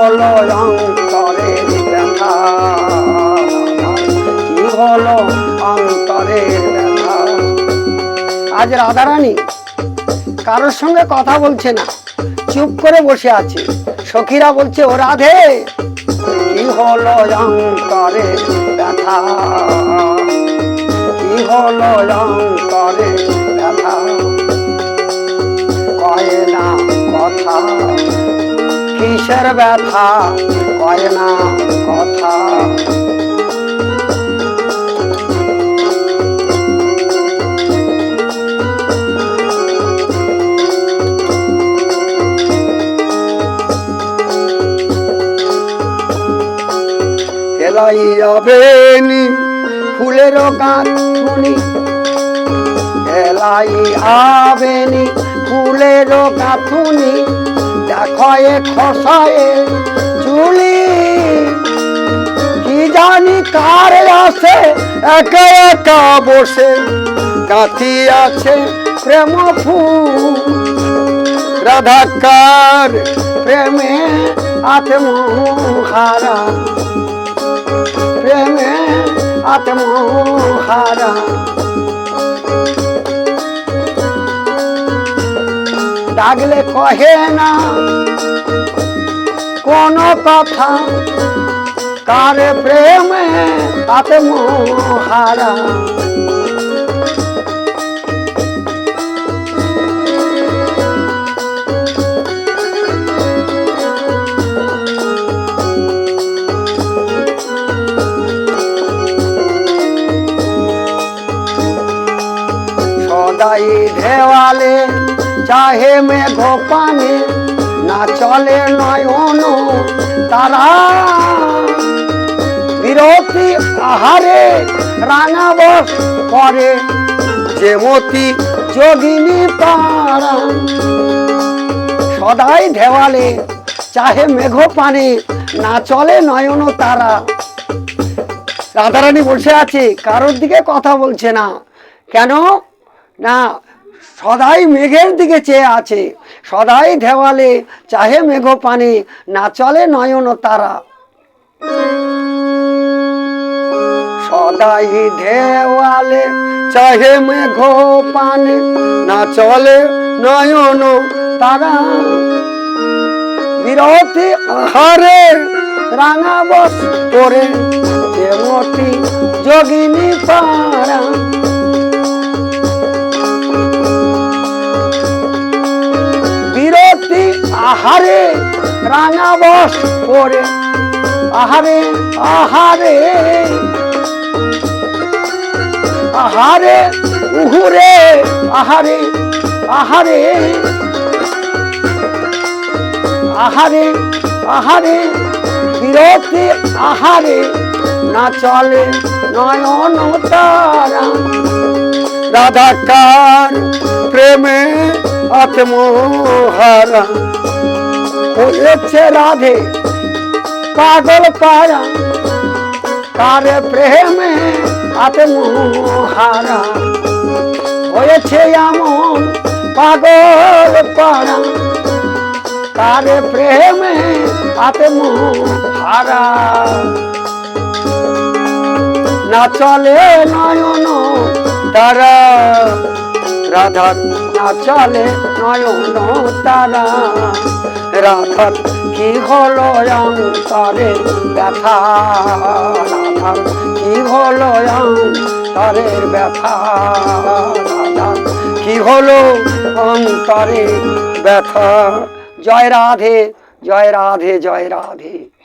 হলো অন্তরে ব্যথা আজ রাধারানী কারোর সঙ্গে কথা বলছে না, চুপ করে বসে আছে। সখীরা বলছে, ও রাধে, কি হলো অন্তরে ব্যথা? কি হলো অন্তরে ব্যথা? কিসের ব্যথা? কয় না কথা। এলাই আবেনি ফুলের গাঁথুনি এলাই আবেনি ফুলের এ খসায়ে চুলি কি জানি কার আসে একা একা বসে গাঁথি আছে প্রেম ফুল। রাধাকার প্রেমে আত্মহারা প্রেমে আত্মহারা ডাকলে কহে না। কোন কথা কার প্রেমে আত্মহারা সদাই দেওয়ালে চাহে মেঘ পানে না চলে নয়ন তারা বিরতি আহারে রাঙা বস করে যে মতি যোগিনী পারা সদাই দেওয়ালে চাহে মেঘ পানে না চলে নয়ন তারা রাধারানী বসে আছে, কারোর দিকে কথা বলছে না। কেন? না সদাই মেঘের দিকে চেয়ে আছে, সদাই দেওয়ালে চাহে মেঘ পানে, না চলে নয়ন তারা। সদাই দেওয়ালে চাহে মেঘ পানে, না চলে নয়ন তারা। বিরতি আহারে রাঙা বস করে যোগিনী পারা আহারে রাঙা বস করে আহারে আহারে। আহারে, উহুরে। আহারে আহারে। আহারে আহারে। বিরতি, আহারে। না চলে নয়ন তারা। রাধাকার প্রেমে আত্মহারা। হয়েছে রাধে। পাগল পারা কার প্রেমে আত্মহারা। হয়েছে এমন পাগল পারা কার প্রেমে আত্মহারা। না চলে নয়ন তারা রাধার না চলে নয়ন তারা। রাধার কি হলো অন্তরে ব্যথা? রাধার, কি হলো অন্তরের ব্যথা? রাধার, কি হলো অন্তরে ব্যথা? জয় রাধে জয় রাধে জয় রাধে।